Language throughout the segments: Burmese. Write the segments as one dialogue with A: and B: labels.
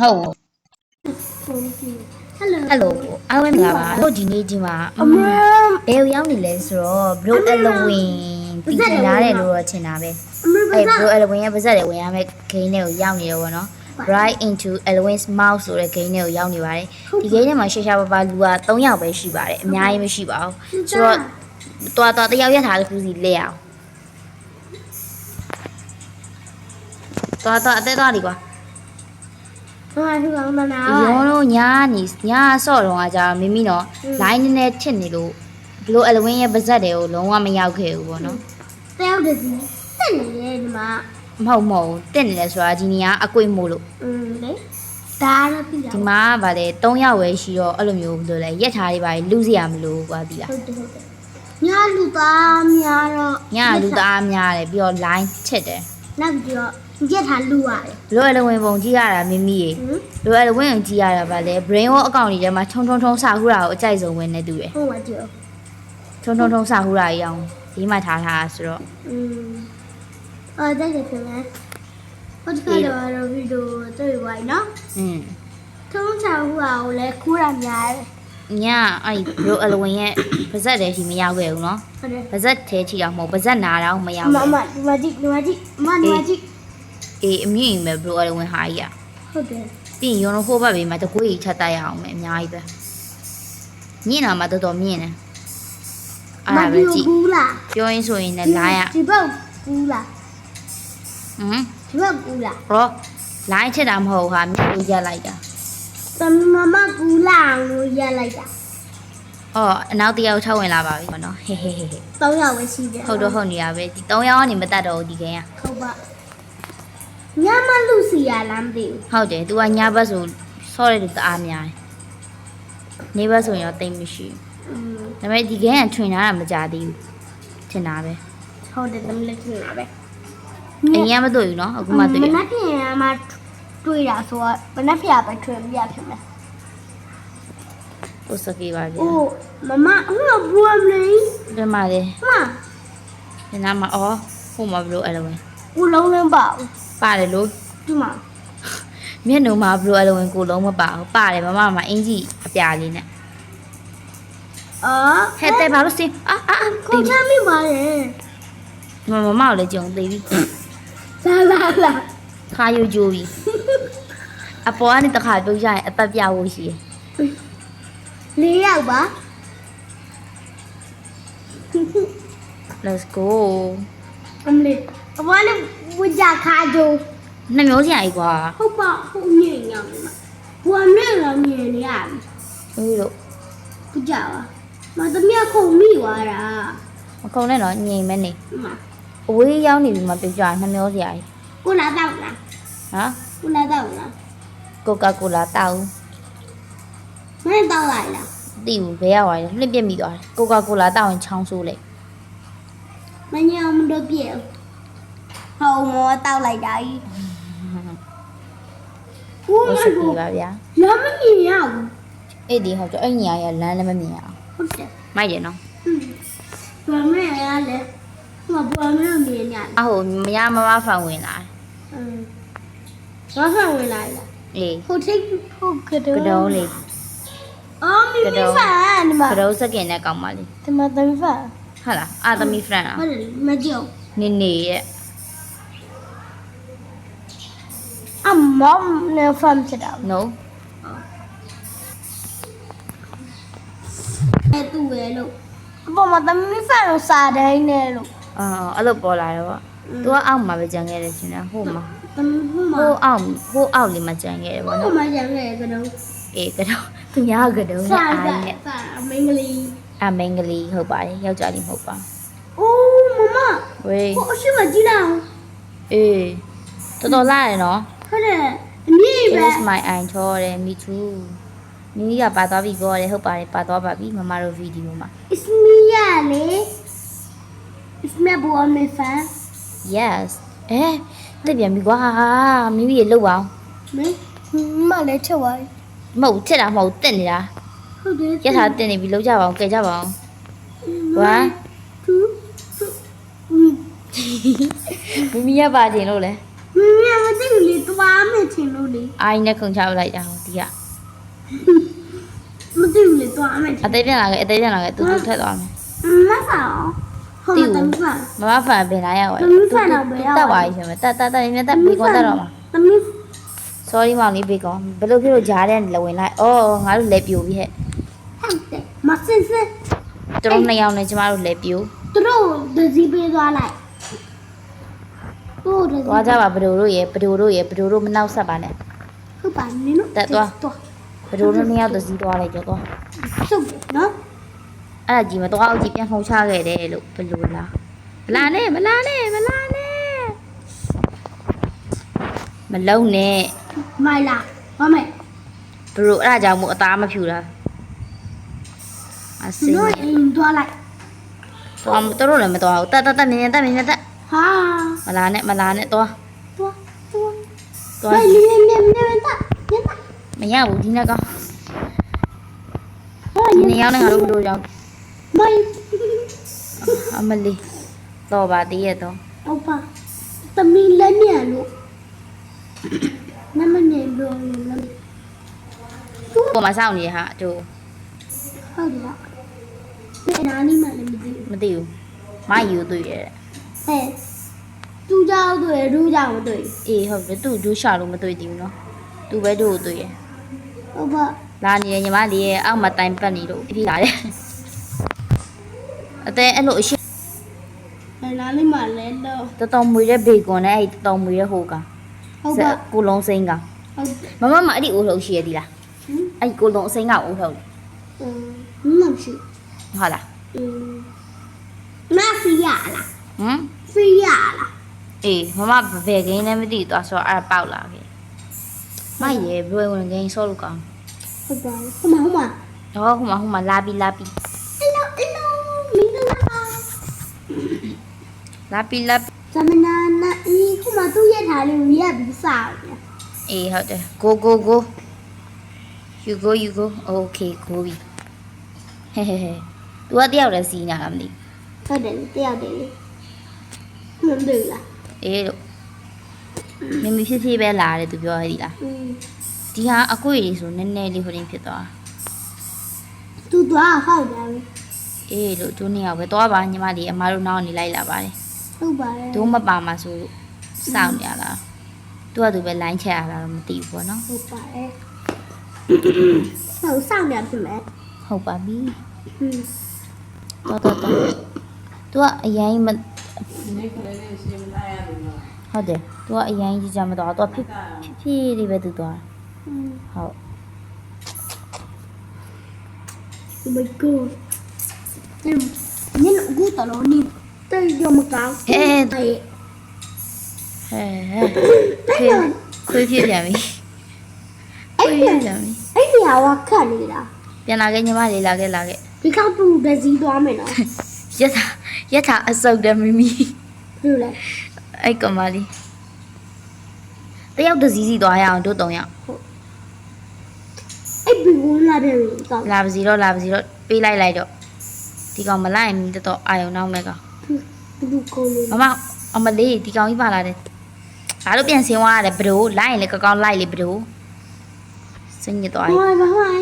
A: ဟုတ်ဘူး
B: ဟယ်လို
A: ဟယ်လိုအားလုံးမင်္ဂလာပါတို့ဒီနေ့ချင်းမှာ
B: အမ
A: ဘယ်ကိုရောက်နေလဲဆိုတော့ bro Halloween ပြည်တင်လာတယ်လို့တော့ထင်တာပဲ
B: အမဘာ
A: အဲ
B: သာ
A: bro Halloween ရဲ့ပါဇက်တွေဝင်ရမယ့် game တွေကိုရောက်နေတယ်ပေါ့နော် Bright into Halloween's Mouth ဆိုတဲ့ game တွေကိုရောက်နေပါတယ်ဒီ game ထဲမှာရှာရှာပါပါလူက3ယောက်ပဲရှိပါတယ်အများကြီးမရှိပါဘူးဆိုတော့တော်တော်တယောက်ရက်ထားတစ်ခုစီလဲအောင်တော်တော်အသက်သွားလीကွာ
B: ဘာသူကောင်းတာနာ
A: ရုံးလို့ညာနေညာဆော့တော့ကကြာမိမိတော့ line နည်းနည်းထစ်နေလို့ဘလို့ Halloween ရဲ့ပါဇက်တွေကိုလုံးဝမရောက်ခဲ့ဘူးပေါ့နော်
B: တယောက်တည်းစီတက်နေတယ်ဒီမှာ
A: မဟုတ်မဟုတ်တက်နေလဲဆိုတာဒီနေရာအကွေ့မို့လို့
B: อืมလေဒါတော့ပြီလား
A: ဒီမှာကဗာလေ3ယောက်ပဲရှိတော့အဲ့လိုမျိုးဘယ်လိုလဲရက်ထားလေးပါလူစရာမလိုဘူးကွာဒီလား
B: ဟုတ်တယ်ဟုတ်တယ်ညာလူသားများတော့
A: ညာလူသားများတယ်ပြီးတော့ line ထစ်တယ်
B: နောက်ပြီးတော့ ရက်ထားလူရတယ်
A: ဘလို့ Halloween ပုံကြည့်ရတာမိမိရေ
B: ဟင်
A: ဘလို့ Halloween ကိုကြည့်ရတာဗာလေ brain wall အကောင့်တွေထဲမှာထုံထုံထုံစာဟူတာကိုအကြိုက်ဆုံးပဲနေတူတယ်
B: ဟုတ်ပါကြော
A: ထုံထုံထုံစာဟူတာကြီးအောင်ဒီမှာထားထားတာဆိုတော့
B: อืมအော်တက်တယ်ပြန်လဲဟုတ်ကဲ့တော့ဗီဒီယိုတွေ့ပါနော်
A: อืม
B: ထုံးချောင်းဟိုအောင်လဲခိုးတာများတယ်
A: ညအဲ့ဒီဘလို့ Halloween ရဲ့ပါဇက်တွေရှိမရောက်ခဲ့ဘူးเนาะ
B: ဟုတ်တယ်
A: ပါဇက်သေးချီတော့မဟုတ်ပါဇက်နာတော့မရောက်
B: အမ
A: ဘူး
B: အမဒီမှာကြည့်ဒီမှာကြည့်အမဒီမှာကြည့်
A: အေးအမြင့်ကြီးပဲဘလိုအရဝင်ဟာကြီးอ่ะ
B: ဟုတ်တယ်
A: ပြီးရင်ရောဟိုဘက်ဘေးမှာတကွေးကြီးချက်တိုက်ရအောင်မယ်အများကြီးပဲမြင့်လာမှတော်တော်မြင့်တယ်အဲ့ဒါပဲကြည့်
B: ဘူးလား
A: ပြောရင်ဆိုရင်လည်းလာရ
B: ဒီဘက်ဘူးလား
A: ဟမ်
B: ဒီဘက်ဘူးလား
A: ဟောလိုင်းချက်တာမဟုတ်ဟာမြင့်ကိုရက်လိုက်တာ
B: သမမကူလာလို့ရက်လိုက်တာ
A: အော်အနောက်တရားကိုထောက်ဝင်လာပါပြီပေါ့နော်ဟေးဟေးဟေး
B: ၃ယောက်ပဲရှိတယ်
A: ဟုတ်တော့ဟုတ်နေရပဲဒီ၃ယောက်ကနေမတတ်တော့ဘူးဒီကိန်းက
B: ဟုတ်ပါ ညမလူစီရလမ်းသေးဘူး
A: ဟုတ်တယ်။ तू ကညဘက်ဆို sorry တူတအားများတယ်။နေဘက်ဆိုရင်တော့တိတ်မရှိဘူး
B: อืม။
A: ဒါပေမဲ့ဒီကဲကထွင်ထားတာမကြသေးဘူး။ထင်တာပဲ
B: ဟုတ်တယ်သမီးလက်ချင်တာပဲ။
A: အိမ်ကမတွေ့ဘူးနော်အခုမှတွေ့
B: မ
A: ရ
B: နှက်ပြင်ကမှတွေ့တာဆိုတော့မနှက်ဖျားပဲထွင်ပြဖြစ်မယ်။
A: ကိုစကေးပါဗျာ
B: အိုးမမဟိုဘူအမလေး။
A: ဒီမှာလေ
B: မ
A: ဒီနာမှာအော်ဟိုမှာဘလို့အဲ့လိုပဲ
B: ဘူလုံးလုံးပါဘူး
A: ပါတယ်လို့
B: ဒီမှာ
A: မျက်နှာမှာဘလို့အဲ့လိုဝင်ကိုလုံးမပါဘူးပါတယ်မမမှာအင်ကြီးအပြာလေးနဲ့
B: အော်
A: ဟဲ့တဲ့ဘာလို့စင်အာအာ
B: ခုချမိပါလေ
A: ဒီမှာမမကိုလည်းကြုံသေးပြီ
B: လာလာလာ
A: ခါယူကြိုးပြီအပေါ်ကနေတစ်ခါပြုတ်ရရင်အသက်ပြဖို့ရှိတယ်
B: လေးယောက်ပါ
A: let's go
B: အမလေးအဘနဲ့ဝ ကြခါကြိုး
A: နှစ်မျိုးစရာကြီးကွာ
B: ဟုတ်ပါဟုတ်မြင်ရမှာဘူအမလေးလည်းမြင်နေရ
A: ဦးလို့
B: ဘူးကြပါမသမီးခုံမိသွားတာ
A: မခုံနဲ့တော့ညင်မဲနေ
B: မ
A: အဝေးရောက်နေပြီမပြုတ်ကြရင်နှစ်မျိုးစရာကြီး
B: ကိုလာတော့လား
A: ဟမ်
B: ကိုလာတော့လား
A: ကိုကာကိုလာတောက်
B: မင်းတော့လိုက်လား
A: သိဘူးဘယ်ရောက်သွားလဲလှစ်ပြက်မိသွားတယ်ကိုကာကိုလာတောက်ရင်ချောင်းဆိုးလေ
B: မညောင်မတော့ပြေ ဟိုမောတောက်လိုက်တာကြီးဟု
A: တ်
B: ပါ
A: ဘူးပါဗျာ
B: လမ်းမမြင်ရဘူး
A: အေးဒီဟုတ်တော့အဲ့ညီအရလမ်းလည်းမမြင်ရအောင်
B: ဟုတ်တယ်
A: မိုက်ရနော်
B: ဘာမရရလဲဟိုဘာမရမြင်ရ
A: အဟိုမရမမဖန်ဝင်လာ
B: အင်းဘာဖန်ဝင်လာလဲ
A: အေး
B: ဟိုထိတ်ဟိုကတော်
A: ကတော်လေး
B: အော်မီမီဖန်ဒီမှာ
A: ကတော်စကင်နဲ့ကောင်းပါလေ
B: ဒီမှာသမီးဖန်
A: ဟုတ်လားအာသမီးဖန်လား
B: ဟုတ်တယ်မကြောက်
A: နေနေရဲ့
B: အမောင်နဲ့ဖမ်ချတာ
A: no
B: အဲ့သူ့ပဲလို့အပေါ်မှာသမီးဖာလို့စာတိုင်းနဲ့လို့
A: အာအဲ့လိုပေါ်လာတော့ပေါ့ तू ကအောက်မှာပဲကြံခဲ့တယ်ရှင်လားဟိုမှာ
B: သမီးဟိုမှာ
A: ဟိုအောက်ဟိုအောက်လေးမှာကြံခဲ့တယ်ပေါ့
B: ဟို
A: နော်
B: မှာကျန်ခဲ့ကတော့
A: အေးကတုံးသူများကတုံးနဲ့
B: စာ
A: အား
B: စာ
A: နဲ့
B: စာအမင်္ဂလိ
A: အမင်္ဂလီဟုတ်ပါတယ်ယောက်ျားလေးမဟုတ်ပါ
B: အိုးမမ
A: ဝေး
B: ဟိုအရှိမကြည့်လား
A: အေးတော်တော်လာရယ်နော်
B: ဟုတ်တယ်အမြင့်
A: It
B: ပဲ
A: is my eye ချောတယ် me too မိမိကပါသွားပြီပြောတယ်ဟုတ်ပါတယ်ပါသွားပါပြီမမတို့ဗီဒီယိုမှာ
B: It's me ရလေ It's me ဘောမဖာ
A: yes အဲတက်ပြန်ပြီကွာမိမိရေလှုပ်အောင်
B: မင်းမလည်းချက်သွားပြီ
A: မဟုတ်ချက်တာမဟုတ်တက်နေတာ
B: ဟုတ်တယ်
A: ရက်ထားတက်နေပြီလှုပ်ကြပါအောင်ကဲကြပါအောင် one
B: 2
A: မိမိရပါခြင်းလို့လဲ
B: ဟ မမမသိဘူးလေသွားမယ်ထင်လို့လေ
A: အာရင်နဲ့ခုန်ချပလိုက်တာဟောဒီက
B: မသိဘူးလေသွားမယ်ထ
A: အ
B: င်
A: သေးပြန်လာခဲ့အသေးပြန်လာခဲ့တူတူထက်သွားမယ်
B: မဆာဟုတ်တယ်မဆာ
A: မမဖန်ပင်လာရောက်
B: သမီးဖန်တော့ဘယ်ရောက်
A: တက်သွားပြီရှင်မတက်တက်တက်နေတက်ဘေကွန်တက်တော့မှာ
B: သမီး
A: sorry မောင်လေးဘေကွန်ဘယ်လိုဖြစ်လို့ဂျားတဲ့လဝင်လိုက်အော်ငါတို့လက်ပြိုပြီဟဲ့
B: ဟုတ်တယ်မစင်စင်
A: သူတို့နှစ်ယောက်နဲ့ကျမတို့လက်ပြို
B: သူတို့ဒစီပေးသွားလိုက် တို့ဒစီ
A: သွားကြပါဘဒိုတို့ရဲ့ဘဒိုတို့ရဲ့ဘဒိုတို့မနှောက်ဆက်ပါနဲ့
B: ဟုတ်ပါနင်တို့
A: တက်သွား
B: သွား
A: ဘဒိုတို့နှစ်ယောက်သစည်းသွားလိုက်ကြောသွား
B: စုပ်တယ်နော်
A: အဲ့ဒါကြီးမသွားအောင်ကြီးပြန်ခုန်ချခဲ့တယ်လို့ဘလို့လားမလာနဲ့မလာနဲ့မလာနဲ့မလုံနဲ့
B: မိုင်လာမမေ
A: ဘရိုအဲ့ဒါကြောင့်မို့အသားမဖြူတာအစင်း
B: တို့အိမ်သွားလိုက်
A: သွားမတို့တို့လည်းမသွားဘူးတက်တက်တက်မြင်မြင်တက်မြင်မြင်တက်
B: ဟာ
A: မလာနဲ့မလာနဲ့သွား
B: သွားသွား
A: သွား
B: ဟဲ့နင်နင်နင်နင်တာနင်တာ
A: မရဘူးဒီနေ့ကောင်
B: ဟဲ့
A: ဒီ
B: န
A: နေ့
B: င်
A: ရောက်နေငါတို့ဘလို့ကြောင့်
B: မိုင်
A: အမလီတော့ပါသေးရဲ့တော့
B: ဟုတ်ပါသမီးလက်ညံလို့နမနေလို့လက်
A: ပေါ်မှာစောင့်နေရဟာတို့
B: ဟုတ်လားဘယ်နာနေမှလည်းမသိဘူး
A: မသိဘူးမယူတွေ့ရဲ့
B: ဟဲ့ သူ့ကြောက်တွေ့ဒူးကြောက်မတွေ့
A: အေးဟုတ်တယ်သူ့ဒူးရှာလို့မတွေ့သေးဘူးနော်သူပဲသူ့ကိုတွေ့ရ
B: ဟုတ်ပါ
A: လာနေတယ်ညီမလေးရဲ့အောက်မှာတိုင်ပတ်နေလို့ပြီးလာတယ်အတဲအဲ့လိုအရှိ
B: လာလေးမှာလဲတော့
A: တော်တော်မွေတဲ့ဘေကွန်နဲ့အဲ့တော်တော်မွေတဲ့ဟိုက
B: ဟုတ်ပါ
A: ကိုလုံးစိမ့်ကမမမအဲ့ဒီအိုးလှုပ်ရှိရသေးလားအဲ့ကိုလုံးအစိမ့်ကအိုးလှုပ်
B: တယ်မမရှိ
A: ဟုတ်လား
B: မဖီရလား
A: ဟမ်
B: ဖီရလား
A: အေးမမဘယ်ဂိမ်းလဲမသိဘူးသွားဆိုတော့အဲ့ဒါပေါက်လာခဲ့မရေဘယ်ဝင်ဂိမ်းဆော့လို့ကောင်း
B: ဟုတ်ပါဘူးဟိုမှာဟိုမှာ
A: တော့ဟိုမှာဟိုမှာလာပြီးလာပြီး
B: ဟယ်လိုဟယ်လိုမင်္ဂလာပါ
A: လာပြီးလာပြီး
B: သမနာနာအီဟိုမှာသူ့ရက်ထားလေးကိုရက်ပြီးစားတယ်
A: အေးဟုတ်တယ် go go go you go you go okay go ပြီဟဲဟဲဟဲ तू ကတယောက်တည်းစီးနေတာလားမသိဘူး
B: ဟုတ်တယ်တယောက်တည်းလေးမင်းတို့လား
A: အေးလို့မမဖြစ်ဖြစ်ပဲလာတယ်သူပြောရည်လားဒီဟာအကွေတွေဆိုနည်းနည်းလေးဟိုတင်ဖြစ်သွား
B: သူသွားဟောက်တယ်
A: အေးလို့သူနေရောက်ပဲသွားပါညီမလေးအမတို့နောက်နေလိုက်လာပါတယ်
B: ဟုတ်ပါတယ်
A: သူမပါမှာဆိုစောင့်နေရလားသူကသူပဲ line ချက်ရတာတော့မသိဘူးပေါ့နော်
B: ဟုတ်ပါတယ်ဟုတ်စောင့်နေပြီမယ်
A: ဟုတ်ပါပြီတော်တော်တော်သူကအရင် ဟုတ်တယ်သူကအရင်ကြီးကြမတော့သူကဖြစ်ဖြစ်ဖြစ်လေးပဲသူသွား
B: อืม
A: ဟုတ်
B: Oh my god. Em, nhìn gu tao nó đi. Tay vô một cái.
A: Ê.
B: Tay.
A: ဟဲဟဲခွေးခွေးဖြစ်ပြန်ပြီခွေးဖြစ်ပြန်ပြီ
B: Ấy thì hào à khả đi đã.
A: ပြန်လာခဲ့ညီမလေးလာခဲ့လာခဲ့
B: Đi khao tu để gì đó mày nó.
A: ယထာယထာအစုပ်တယ်မမီ
B: Rồi lại.
A: အဲ့ကမလေးတယောက်တစ်စီးစီသွားရအောင်တို့တုံရအောင်
B: Ấy bị uống là để tao.
A: လာပါစီတော့လာပါစီတော့ပေးလိုက်လိုက်တော့ဒီကောင်မလိုက်ရင်တော်တော်အာယုံနောက်မဲ့ကောင်
B: Du con
A: မမအမလေးဒီကောင်ကြီးပါလာတယ်ဘာလို့ပြန်ဆင်းသွားရတယ်ဘဒိုလိုက်ရင်လေကောင်းကောင်းလိုက်လေဘဒိုစင်ညစ်သွားပြီ
B: Hoài mà hoài.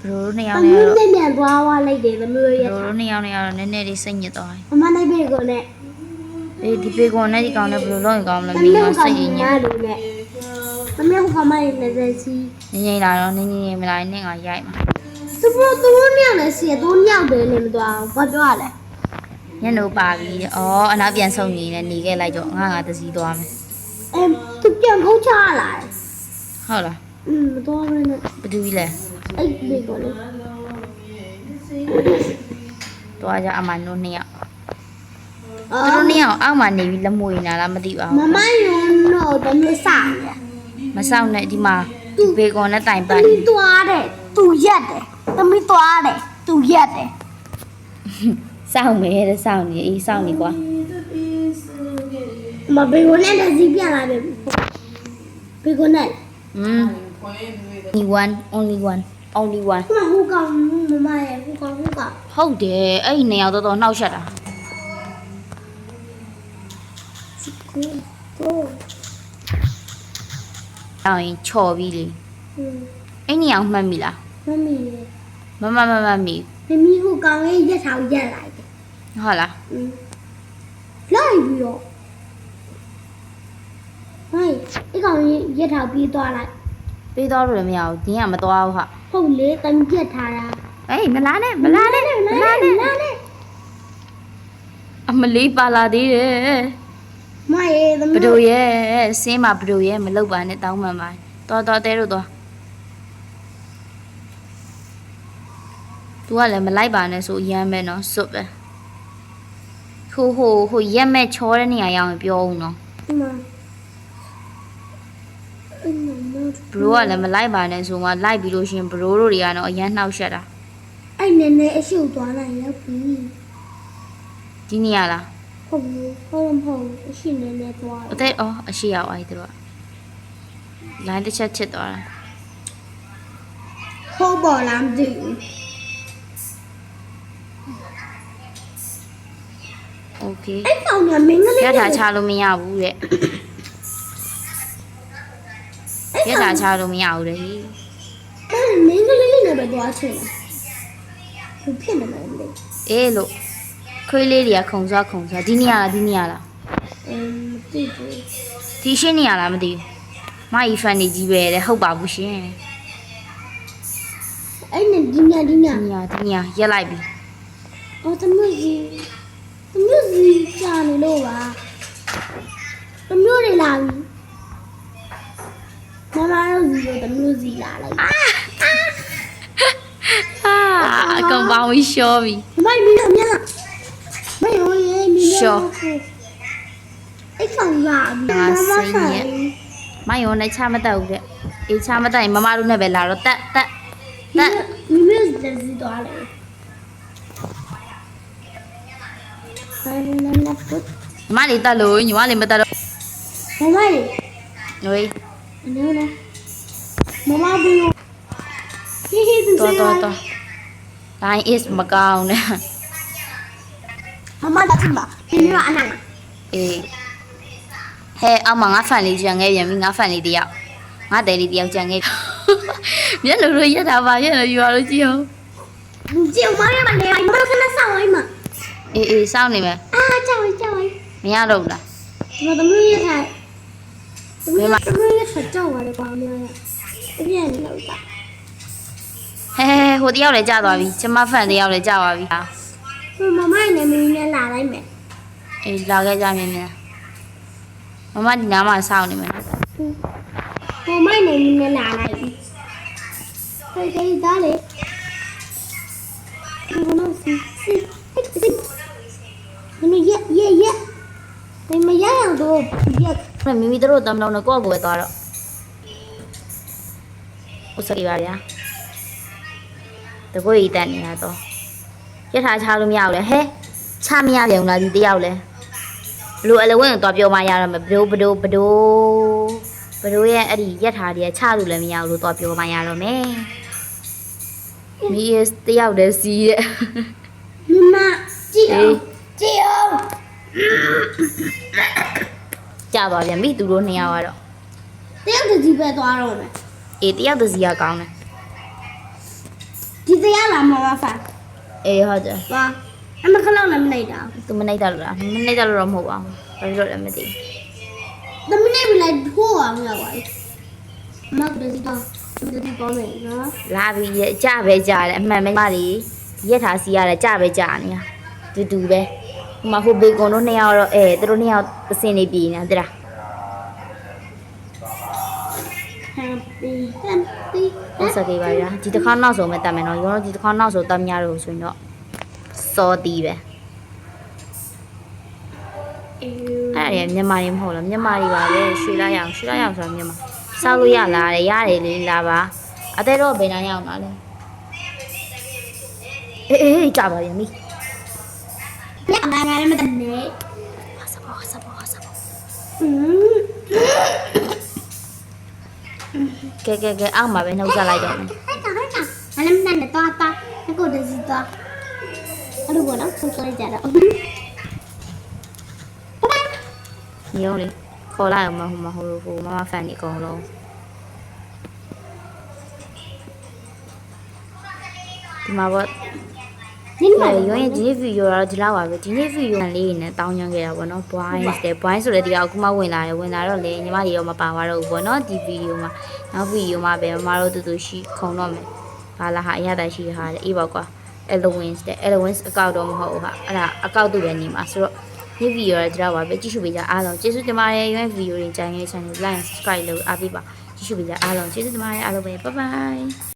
A: ဘဒိုနှစ်ယောက်
B: Tao
A: နဲ့
B: muốn
A: တော့
B: tên nhà qua qua lấy để tao mưa
A: ဘ
B: vậy.
A: ဒိုနှစ်ယောက်နဲ့ကတော့နည်းနည်းလေးစိတ်ညစ်သွားပြီ
B: Mà này bây giờ nè.
A: အေးဒီပေကွန်နဲ့ဒီကောင်နဲ့ဘယ်လိုလုပ်ရင်ကောင်းမလဲ
B: Tao
A: မင်း
B: biết
A: က
B: không
A: စိတ်
B: còn
A: ညစ်
B: nhà đủ nè. Tao biết không còn mày là gì gì.
A: ငိမ့်ငိမ့်လာတော့နင်းငိမ့်ငိမ့်မလာရင်နဲ့ငါရိုက်မှာ
B: Tao biết tao nhau này xìa tao nhau để lên tao. Có chỗ à lại.
A: ညနေပါပြီ။အော်အနောက်ပြန်ဆုံးနေနဲ့နေခဲ့လိုက်တော့ငါငါတစည်းသွားမယ်
B: Em thực hiện không trả lại.
A: ။ဟုတ်လား
B: Ừ, tôi bên này.
A: ။ဘယ်သူကြီးလဲ
B: Ấy, bị gọi là.
A: ။သွားကြအမနိုးနှစ်ယောက်။ သူ
B: Ờ,
A: တို့နှစ်ယောက်အောက်မှာနေပြီးလက်မွေနေတာလားမသိပါဘူး
B: mà mai nó nó tao mới xả nè.
A: ။မဆောင်နဲ့ဒီမှာဒီဘေကွန်နဲ့တိုင်ပ
B: Tao
A: န်
B: mới toa đấy, tù giật đấy. Tao mới toa đấy, tù giật đấy.
A: ။စောင့်မယ်တဲ့စောင့်နေအေးစောင့်နေကွာ
B: Mà bị con này là gì biết là bị. Bị con này.
A: ။อืม only one only one only one
B: Mà hú con mà mai hú con hú con.
A: ဟုတ်တယ်အဲ့ဒီနှစ်ယောက်တော်တော်နှောက်ရှက်တာ တောင်းရင်ချော်ပြီးလေအဲ့ညီအောင်မှတ်မိလား
B: မမီလေ
A: မမမမမီ
B: မမီကိုကောင်းလေးရက်ဆောင်ရက်လိုက်တယ်
A: ဟုတ်လား
B: အင်းလိုက်ပြီးတော့ဟိုင်းအကောင်ကြီးရက်ထောက်ပြေးသွားလိုက်
A: ပေးတော့လို့လည်းမရဘူးဒင်းကမသွားဘူးဟာ
B: ဟုတ်လေတံပြက်ထားတာ
A: အေးမလားနဲ့မလားနဲ့မလားနဲ့မ
B: လားနဲ့
A: အမလေးပါလာသေးတယ်
B: မရေသမီး
A: ဘဒိုရဲ့စင်းမှာဘဒိုရဲ့မလောက်ပါနဲ့တောင်းမှန်ပါတော်တော်တဲလို့တော့သူကလည်းမလိုက်ပါနဲ့ဆိုရမ်းပဲနော်စွတ်ပဲဟိုဟိုဟိုရက်မဲ့ချောတဲ့နေရာရောက်ရင်ပြောဦးနော်
B: ဒီမှာအင်းမမ
A: ဘရိုကလည်းမလိုက်ပါနဲ့ဆိုမှလိုက်ပြီးလို့ရှရင်ဘရိုတို့တွေကတော့အရန်နှောက်ရှက်တာ
B: အဲ့နည်းနည်းအရှုပ်သွားလိုက်ရောက်ပြီ
A: ဒီနေရာလား
B: ဟုတ်ဘူးဟုတ်မဟုတ်အရှိနေနေသွား
A: အသက်အော်အရှိရောက်အိုက်သူတို့ကလိုင်းတစ်ချက်ချစ်သွားတာ
B: ဟုတ်ပါလားမသိဘူး
A: Okay
B: အဲ့ကောင်ကမင်းကလေး
A: ရထားချလို့မရဘူးတဲ့ရထားချလို့မရဘူးတဲ့ဟိ
B: အဲ့မင်းကလေးလေးနဲ့ပဲသွားချင်တယ်ဘူးဖြစ်နေမှာလေ
A: အေးလို့ ခွေးလေးတွေကခုံစွားခုံစွားဒီနေရာလားဒီနေရာလား
B: အင်းမသိဘူး
A: ဒီရှင်းနေရာလားမသိဘူးမအီဖန်နေကြီးပဲတဲ့ဟုတ်ပါဘူးရှင်
B: အဲ့နဲ့ဒီညာဒီညာ
A: ဒီနေရာဒီနေရာရက်လိုက်ပြီ
B: အော်တမျိုးစီတမျိုးစီကြာနေလို့ပါတမျိုးတွေလာပြီမမတို့စီတော့တမျိုးစီလာလိုက်
A: အာအကောင်ပေါင်းပြီးရှောပြီ
B: မိုက်မင်းအမြလားမင်းရော ရေးမင်း
A: ရှော့
B: အဲ့ကောင်လာပြီ
A: ငါစိတ်ညက်မယောနဲ့ချမတတ်ဘူးတဲ့အေးချမတတ်ရင်မမတို့နဲ့ပဲလာတော့တက်တက်တက်
B: မင်းမင်းတက်စီသွားလေအဲ့နနပုတ်
A: ညီမလေးတက်လို့ညီမလေးမတက်တော့
B: မမလေး
A: ညွေး
B: အနေနဲ့မမဘူးဟေးဟေးသူ
A: တော်တော်တော် line is မကောင်းနဲ့
B: မမတက်စီ ပါဒီလိုအနာ
A: အေးဟဲအောက်မှာငါဖန်လေးကြံခဲ့ပြန်ပြီငါဖန်လေးတယောက်ငါတဲလေးတယောက်ကြံခဲ့မျက်လုံးလိုရက်တာပါရက်လို့ယူရလို့ကြည့်အောင်
B: ကြည့်မရမနေမမခဏဆောင်းလိုက်မှာ
A: အေးအေးစောင့်နေမယ်
B: အာကြောက်ကြောက်
A: မရတော့ဘူးလား
B: ဒီမှာသမီးရထိုင်သမီးသမီးရထကြောက်ရတယ်ကွာမင်းရပြန်နေလို့ပါ
A: ဟဲဟိုတယောက်လည်းကြာသွားပြီကျမဖန်တယောက်လည်းကြာသွားပြီဟာ
B: မမနဲ့မင်းနဲ့လာလိုက်မယ်
A: အေးလာခဲ့ကြမြင်မြင်မမဒီနားမှာစောင့်နေမယ်နော်
B: မမနဲ့မင်းနဲ့လာလိုက်ပြီဟဲ့ဒီသားလေဒီကတော့စီစီစီမင်းရရရမင်းမရအောင်တော့ရ
A: အဲ့မိမိတို့တမလုံးနဲ့ကိုယ့်ကိုယ်ပဲသွားတော့ဥစ္စာကြီးပါဗျာတကွေးတန်နေတာတော့ရထားချလို့မရဘူးလေဟဲချမရပြန်ဘူးလားဒီတယောက်လဲ ဘလို့အလဝင်းကိုသွားပြောမှရတော့မယ်ဘဒိုဘဒိုဘဒိုဘဒိုရဲ့အဲ့ဒီရက်ထားတွေကချလို့လည်းမရဘူးလို့သွားပြောမှရတော့မယ်မီးရဲ့တယောက်တည်းစီးတဲ့
B: မမကြည့်အောင်ကြည့်အောင်
A: ကြပါဗျာမိသူတို့နှစ်ယောက်ကတော့
B: တယောက်တည်းပဲသွားတော့မယ်
A: အေးတယောက်တည်းစီကကောင်းတယ်
B: ဒီတရားလာမမဖာ
A: အေးဟုတ်တယ်
B: သွား အမခလောက်လည်းမနိုင်တာ
A: သူမနိုင်တယ်လို့လားမနိုင်တယ်လို့တော့မဟုတ်ပါဘူးဘာဖြစ်လို့လဲမသိဘူး
B: သမီးနဲ့မလိုက်ထိုးအောင်ရောက်ပါမမကတည်းကတည်းကပေါ်မယ်နော်
A: လာပြီးရကြပဲကြတယ်အမှန်ပဲမလေးရက်ထားစီရတယ်ကြပဲကြနေတာတူတူပဲဟိုမှာဟိုဘေကွန်တို့နှစ်ယောက်တော့အဲသူတို့နှစ်ယောက်ပစင်နေပြီနေတာတိလား
B: happy happy
A: ဟုတ်စကေးပါဗျာဒီတစ်ခါနောက်ဆိုမဲ့တတ်မယ်နော်ရောဒီတစ်ခါနောက်ဆိုတတ်များလို့ဆိုရင်တော့ စောတီးပဲအဲ့ဒါရမြန်မာရင်မဟုတ်လားမြန်မာတွေပါပဲရွှေလာရအောင်ရွှေလာရအောင်ဆိုတာမြန်မာစောက်လို့ရလားတဲ့ရတယ်လေလာပါအသေးတော့ဘယ်နှရောက်လာလဲအေးအေးကြပါရဲ့မိ
B: ညအမှန်လည်းမတတ်နဲ့
A: ဟာစပါဟာစပါဟာစပါ
B: อืม
A: ကဲကဲကဲအောက်မှာပဲနှုတ်ဆက်လိုက်တော့မယ်
B: ဟဲ့တာဟဲ့တာအလည်းမတတ်နဲ့သွားသွားကိုတည်းကသွား အဲ့လိုပေါ့နော်ဆုံးဖြတ်လိုက်ကြတော့
A: ညောင်းလေခေါ်လိုက်အောင်မဟိုမဟိုဟိုမမဖန်နေအကုန်လုံးဒီမှာပေါ့ဒီ
B: မှာ
A: ရောရင်ဒီနေ့ video ကတော့ဒီလောက်ပါပဲဒီနေ့ video လေးနဲ့တောင်းညွှန်ခဲ့တာပေါ့နော် boys တဲ့ boys ဆိုတဲ့ဒီကအခုမှဝင်လာတယ်ဝင်လာတော့လေညီမတွေရောမပါပါတော့ဘူးပေါ့နော်ဒီ video မှာနောက် video မှာပဲမမတို့တူတူရှိခုံတော့မယ်ဘာလာဟာအရသာရှိဟာလေအေးပါကွာ Elowins တဲ့ Elowins အကောက်တော့မဟုတ်ဘူးဟာအဲ့ဒါအကောက်တူပဲနေမှာဆိုတော့ဒီဗီဒီယိုကဒီတော့ပါပဲကြည့်ရှုပေးကြအားလုံးကျေးဇူးတင်ပါတယ်ရွေးဗီဒီယိုတွေကြိုင်နေချန်နယ် like subscribe လုပ်အားပေးပါကြည့်ရှုပေးကြအားလုံးကျေးဇူးတင်ပါတယ်အားလုံးပဲ bye bye